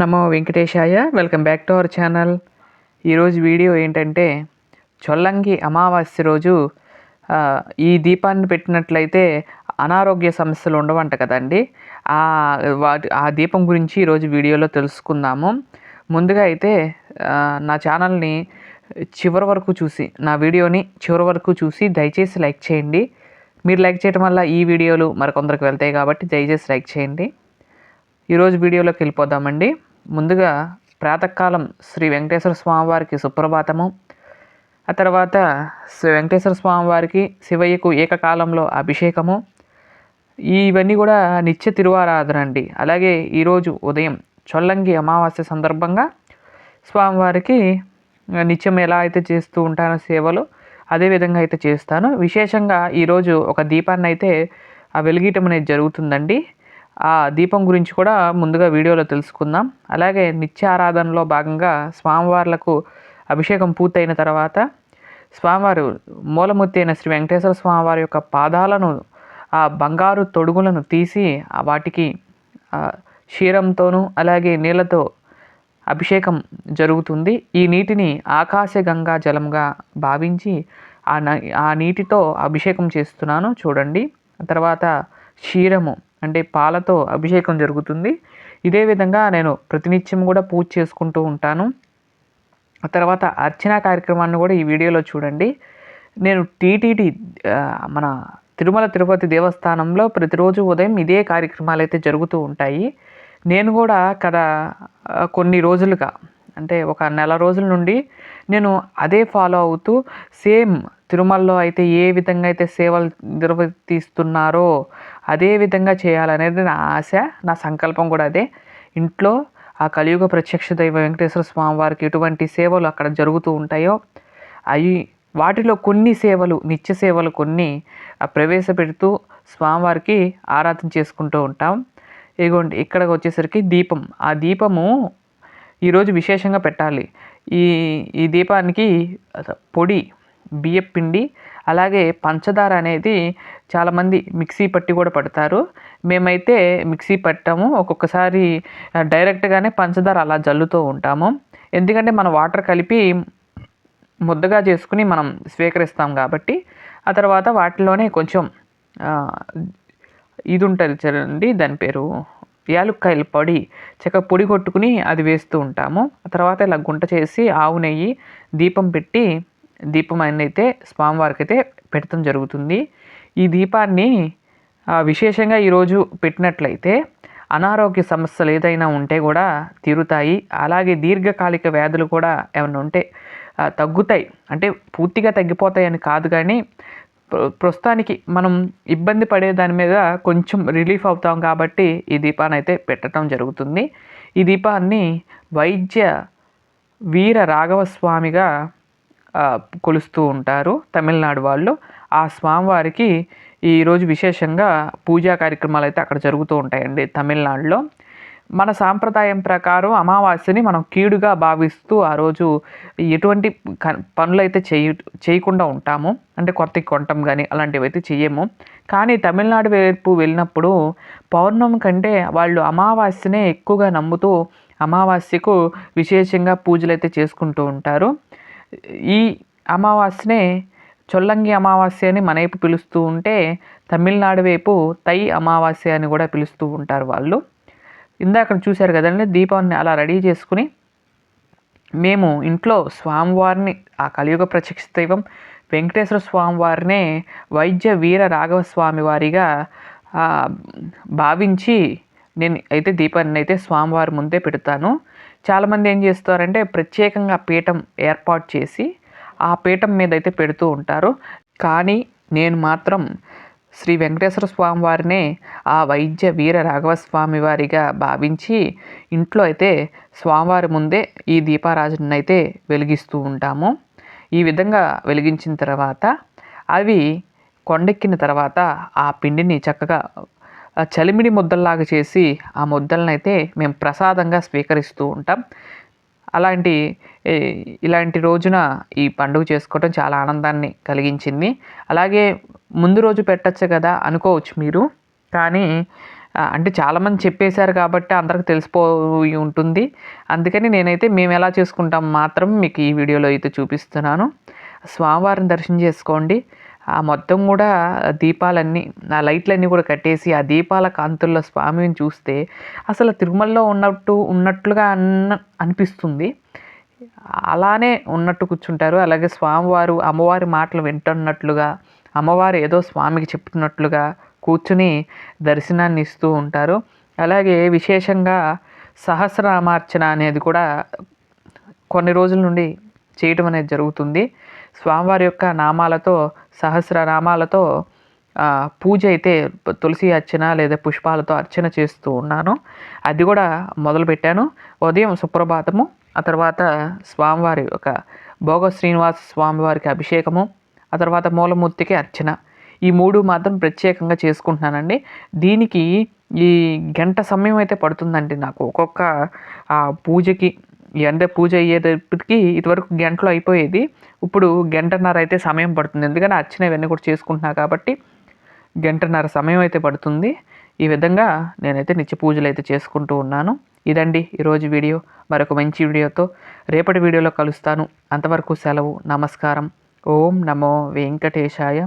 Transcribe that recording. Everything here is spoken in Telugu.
Namo Venkatesaya. Welcome back to our channel ఈరోజు వీడియో ఏంటంటే చొల్లంగి అమావాస్య రోజు ఈ దీపాన్ని పెట్టినట్లయితే అనారోగ్య సమస్యలు ఉండవంట కదండి. ఆ వాటి ఆ దీపం గురించి ఈరోజు వీడియోలో తెలుసుకుందాము. ముందుగా అయితే నా ఛానల్ని చివరి వరకు చూసి నా వీడియోని చివరి వరకు చూసి దయచేసి లైక్ చేయండి. మీరు లైక్ చేయడం వల్ల ఈ వీడియోలు మరికొందరికి వెళ్తాయి కాబట్టి దయచేసి లైక్ చేయండి. ఈరోజు వీడియోలోకి వెళ్ళిపోదామండి. ముందుగా ప్రాతకాలం శ్రీ వెంకటేశ్వర స్వామి వారికి సుప్రభాతము. ఆ తర్వాత శ్రీ వెంకటేశ్వర స్వామి వారికి శివయ్యకు ఏకకాలంలో అభిషేకము. ఇవన్నీ కూడా నిత్య తిరువారాధన అండి. అలాగే ఈరోజు ఉదయం చొల్లంగి అమావాస్య సందర్భంగా స్వామివారికి నిత్యం ఎలా అయితే చేస్తూ ఉంటానో సేవలు అదే విధంగా అయితే చేస్తాను. విశేషంగా ఈరోజు ఒక దీపాన్ని అయితే ఆ వెలిగీయటం అనేది జరుగుతుందండి. ఆ దీపం గురించి కూడా ముందుగా వీడియోలో తెలుసుకుందాం. అలాగే నిత్య ఆరాధనలో భాగంగా స్వామివార్లకు అభిషేకం పూర్తయిన తర్వాత స్వామివారు మూలమూర్తి అయిన శ్రీ వెంకటేశ్వర స్వామివారి యొక్క పాదాలను ఆ బంగారు తొడుగులను తీసి వాటికి క్షీరంతోనూ అలాగే నీళ్ళతో అభిషేకం జరుగుతుంది. ఈ నీటిని ఆకాశగంగా జలంగా భావించి ఆ న- ఆ నీటితో అభిషేకం చేస్తున్నాను. చూడండి. తర్వాత క్షీరము. అంటే పాలతో అభిషేకం జరుగుతుంది. ఇదే విధంగా నేను ప్రతినిత్యం కూడా పూజ చేసుకుంటూ ఉంటాను. తర్వాత అర్చన కార్యక్రమాన్ని కూడా ఈ వీడియోలో చూడండి. నేను టీటీడీ మన తిరుమల తిరుపతి దేవస్థానంలో ప్రతిరోజు ఉదయం ఇదే కార్యక్రమాలు అయితే జరుగుతూ ఉంటాయి. నేను కూడా కదా కొన్ని రోజులుగా అంటే ఒక నెల రోజుల నుండి నేను అదే ఫాలో అవుతూ సేమ్ తిరుమలలో అయితే ఏ విధంగా అయితే సేవలు నిర్వర్తిస్తున్నారో అదే విధంగా చేయాలనేది నా ఆశ నా సంకల్పం కూడా అదే. ఇంట్లో ఆ కలియుగ ప్రత్యక్ష దైవ వెంకటేశ్వర స్వామి వారికి ఎటువంటి సేవలు అక్కడ జరుగుతూ ఉంటాయో అవి వాటిలో కొన్ని సేవలు నిత్య సేవలు కొన్ని ఆ, ప్రవేశపెడుతూ స్వామివారికి ఆరాధన చేసుకుంటూ ఉంటాం. ఇగోండి ఇక్కడికి వచ్చేసరికి దీపం. ఆ దీపము ఈరోజు విశేషంగా పెట్టాలి. ఈ ఈ దీపానికి పొడి బియ్యపిండి అలాగే పంచదార అనేది చాలామంది మిక్సీ పట్టి కూడా పడతారు. మేమైతే మిక్సీ పట్టాము. ఒక్కొక్కసారి డైరెక్ట్గానే పంచదార అలా జల్లుతూ ఉంటాము. ఎందుకంటే మనం వాటర్ కలిపి ముద్దగా చేసుకుని మనం స్వీకరిస్తాం కాబట్టి ఆ తర్వాత వాటిలోనే కొంచెం ఇది ఉంటుంది చూడండి దాని పేరు యాలుక్కాయల పొడి. చక్క పొడి కొట్టుకుని అది వేస్తూ ఉంటాము. ఆ తర్వాత ఇలా గుంట చేసి ఆవు నెయ్యి దీపం పెట్టి దీపం అయితే స్వామివారికి అయితే పెట్టడం జరుగుతుంది. ఈ దీపాన్ని విశేషంగా ఈరోజు పెట్టినట్లయితే అనారోగ్య సమస్యలు ఏదైనా ఉంటే కూడా తీరుతాయి. అలాగే దీర్ఘకాలిక వ్యాధులు కూడా ఏమైనా ఉంటే తగ్గుతాయి. అంటే పూర్తిగా తగ్గిపోతాయని కాదు కానీ ప్ర- ప్రస్తుతానికి మనం ఇబ్బంది పడే దాని మీద కొంచెం రిలీఫ్ అవుతాం కాబట్టి ఈ దీపాన్ని అయితే పెట్టడం జరుగుతుంది. ఈ దీపాన్ని వైద్య వీర రాఘవ స్వామిగా కొలుస్తూ ఉంటారు తమిళనాడు వాళ్ళు. ఆ స్వామివారికి ఈరోజు విశేషంగా పూజా కార్యక్రమాలు అయితే అక్కడ జరుగుతూ ఉంటాయండి తమిళనాడులో. మన సాంప్రదాయం ప్రకారం అమావాస్యని మనం కీడుగా భావిస్తూ ఆ రోజు ఎటువంటి పనులైతే పనులు అయితే చేయ చేయకుండా ఉంటాము. అంటే కొత్త కొంటం కానీ అలాంటివి అయితే చెయ్యము. కానీ తమిళనాడు వైపు వెళ్ళినప్పుడు పౌర్ణమి కంటే వాళ్ళు అమావాస్యనే ఎక్కువగా నమ్ముతూ అమావాస్యకు విశేషంగా పూజలు అయితే చేసుకుంటూ ఉంటారు. ఈ అమావాస్యనే చొల్లంగి అమావాస్య అని మన వైపు పిలుస్తూ ఉంటే తమిళనాడు వైపు తై అమావాస్య అని కూడా పిలుస్తూ ఉంటారు వాళ్ళు. ఇందాక చూశారు కదండి దీపాన్ని అలా రెడీ చేసుకుని మేము ఇంట్లో స్వామివారిని ఆ కలియుగ ప్రత్యక్ష దైవం వెంకటేశ్వర స్వామివారినే వైద్య వీర రాఘవ స్వామి వారిగా భావించి నేను అయితే దీపాన్ని అయితే స్వామివారి ముందే పెడతాను. చాలామంది ఏం చేస్తారంటే ప్రత్యేకంగా పీఠం ఏర్పాటు చేసి ఆ పీఠం మీద అయితే పెడుతూ ఉంటారు. కానీ నేను మాత్రం శ్రీ వెంకటేశ్వర స్వామి వారినే ఆ వైద్య వీర రాఘవ స్వామి వారిగా భావించి ఇంట్లో అయితే స్వామివారి ముందే ఈ దీపారాజుని అయితే వెలిగిస్తూ ఉంటాము. ఈ విధంగా వెలిగించిన తర్వాత అవి కొండెక్కిన తర్వాత ఆ పిండిని చక్కగా చలిమిడి ముద్దల్లాగా చేసి ఆ ముద్దలనైతే మేము ప్రసాదంగా స్వీకరిస్తూ ఉంటాం. అలాంటి ఇలాంటి రోజున ఈ పండుగ చేసుకోవడం చాలా ఆనందాన్ని కలిగించింది. అలాగే ముందు రోజు పెట్టచ్చు కదా అనుకోవచ్చు మీరు. కానీ అంటే చాలామంది చెప్పేశారు కాబట్టి అందరికి తెలిసిపోయి ఉంటుంది. అందుకని నేనైతే మేము ఎలా చేసుకుంటాం మాత్రం మీకు ఈ వీడియోలో అయితే చూపిస్తున్నాను. స్వామివారిని దర్శనం చేసుకోండి. ఆ మొత్తం కూడా దీపాలన్నీ ఆ లైట్లన్నీ కూడా కట్టేసి ఆ దీపాల కాంతుల్లో స్వామిని చూస్తే అసలు తిరుమలలో ఉన్నట్టు ఉన్నట్లుగా అన్న అనిపిస్తుంది. అలానే ఉన్నట్టు కూర్చుంటారు. అలాగే స్వామివారు అమ్మవారి మాటలు వింటున్నట్లుగా అమ్మవారు ఏదో స్వామికి చెప్తున్నట్లుగా కూర్చుని దర్శనాన్ని ఇస్తూ ఉంటారు. అలాగే విశేషంగా సహస్రనామార్చన అనేది కూడా కొన్ని రోజుల నుండి చేయటం అనేది జరుగుతుంది. స్వామివారి యొక్క నామాలతో సహస్రనామాలతో పూజ అయితే తులసి అర్చన లేదా పుష్పాలతో అర్చన చేస్తూ ఉన్నాను. అది కూడా మొదలుపెట్టాను. ఉదయం సుప్రభాతము ఆ తర్వాత స్వామివారి ఒక భోగ శ్రీనివాస స్వామివారికి అభిషేకము ఆ తర్వాత మూలమూర్తికి అర్చన. ఈ మూడు మాత్రం ప్రత్యేకంగా చేసుకుంటున్నానండి. దీనికి ఈ గంట సమయం అయితే పడుతుందండి నాకు. ఒక్కొక్క ఆ, పూజకి అంటే పూజ అయ్యేటప్పటికి ఇదివరకు గంటలో అయిపోయేది. ఇప్పుడు గంటన్నర అయితే సమయం పడుతుంది. ఎందుకంటే వచ్చినవన్నీ కూడా చేసుకుంటున్నా కాబట్టి గంటన్నర సమయం అయితే పడుతుంది. ఈ విధంగా నేనైతే నిత్య పూజలు అయితే చేసుకుంటూ ఉన్నాను. ఇదండి ఈరోజు వీడియో. మరొక మంచి వీడియోతో రేపటి వీడియోలో కలుస్తాను. అంతవరకు సెలవు నమస్కారం. ఓం నమో వెంకటేశాయ.